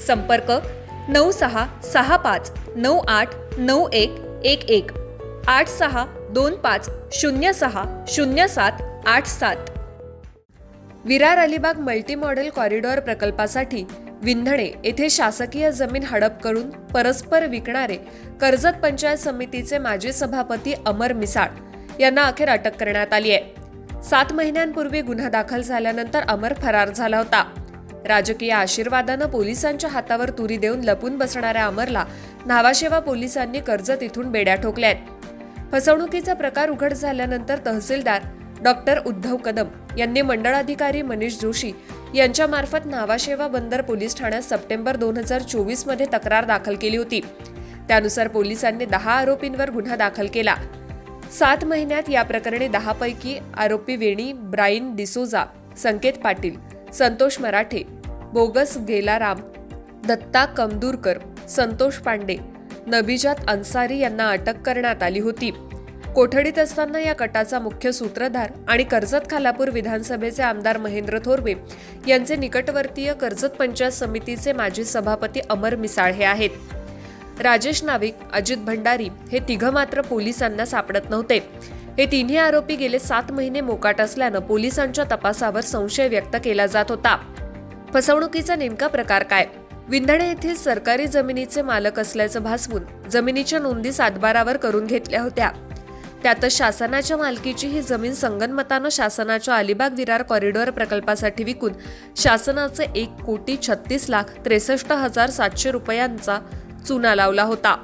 संपर्क नऊ सहा सहा पाच नऊ आठ नऊ एक एक एक. आठ सहा दोन पाच शून्य सहा शून्य सात आठ सात. Virar Alibag multi modal corridor प्रकल्पासाठी विंधणे येथे शासकीय जमीन हडप करून परस्पर विकणारे कर्जत पंचायत समितीचे माजी सभापती अमर मिसाळ यांना अखेर अटक करण्यात आली आहे. सात महिन्यांपूर्वी गुन्हा दाखल झाल्यानंतर अमर फरार झाला होता. राजकीय आशीर्वादानं पोलिसांच्या हातावर तुरी देऊन लपून बसणाऱ्या अमरला न्हावाशेवा पोलिसांनी कर्जत इथून बेड्या ठोकल्यात. फसवणुकीचा प्रकार उघड झाल्यानंतर तहसीलदार डॉक्टर उद्धव कदम यांनी मंडळाधिकारी मनीष जोशी यांच्यामार्फत न्हावाशेवा बंदर पोलीस ठाण्यात सप्टेंबर दोन हजार चोवीसमध्ये तक्रार दाखल केली होती. त्यानुसार पोलिसांनी दहा आरोपींवर गुन्हा दाखल केला. सात महिन्यात या प्रकरणी दहापैकी आरोपी वेणी ब्राईन डिसोजा संकेत पाटील संतोष मराठे बोगस गेलाराम दत्ता कमदूरकर संतोष पांडे नबीजात अन्सारी यांना अटक करण्यात आली होती. कोठडीत असताना या कटाचा मुख्य सूत्रधार आणि कर्जत खालापूर विधानसभेचे आमदार महेंद्र थोरवे यांचे निकटवर्तीय कर्जत पंचायत समितीचे माजी सभापती अमर मिसाळ हे आहेत. राजेश नाविक अजित भंडारी हे तिघं मात्र पोलिसांना सापडत नव्हते. हे तिन्ही आरोपी गेले सात महिने मोकाट असल्यानं पोलिसांच्या तपासावर संशय व्यक्त केला जात होता. फसवणुकीचा नेमका प्रकार काय? विंधणे येथील सरकारी जमिनीचे मालक असल्याचं भासवून जमिनीच्या नोंदी सातबारावर करून घेतल्या होत्या. त्यातच शासनाच्या मालकीची ही जमीन संगनमतानं शासनाच्या अलिबाग विरार कॉरिडॉर प्रकल्पासाठी विकून शासनाचे एक कोटी छत्तीस लाख त्रेसष्ट हजार सातशे रुपयांचा चुना लावला होता.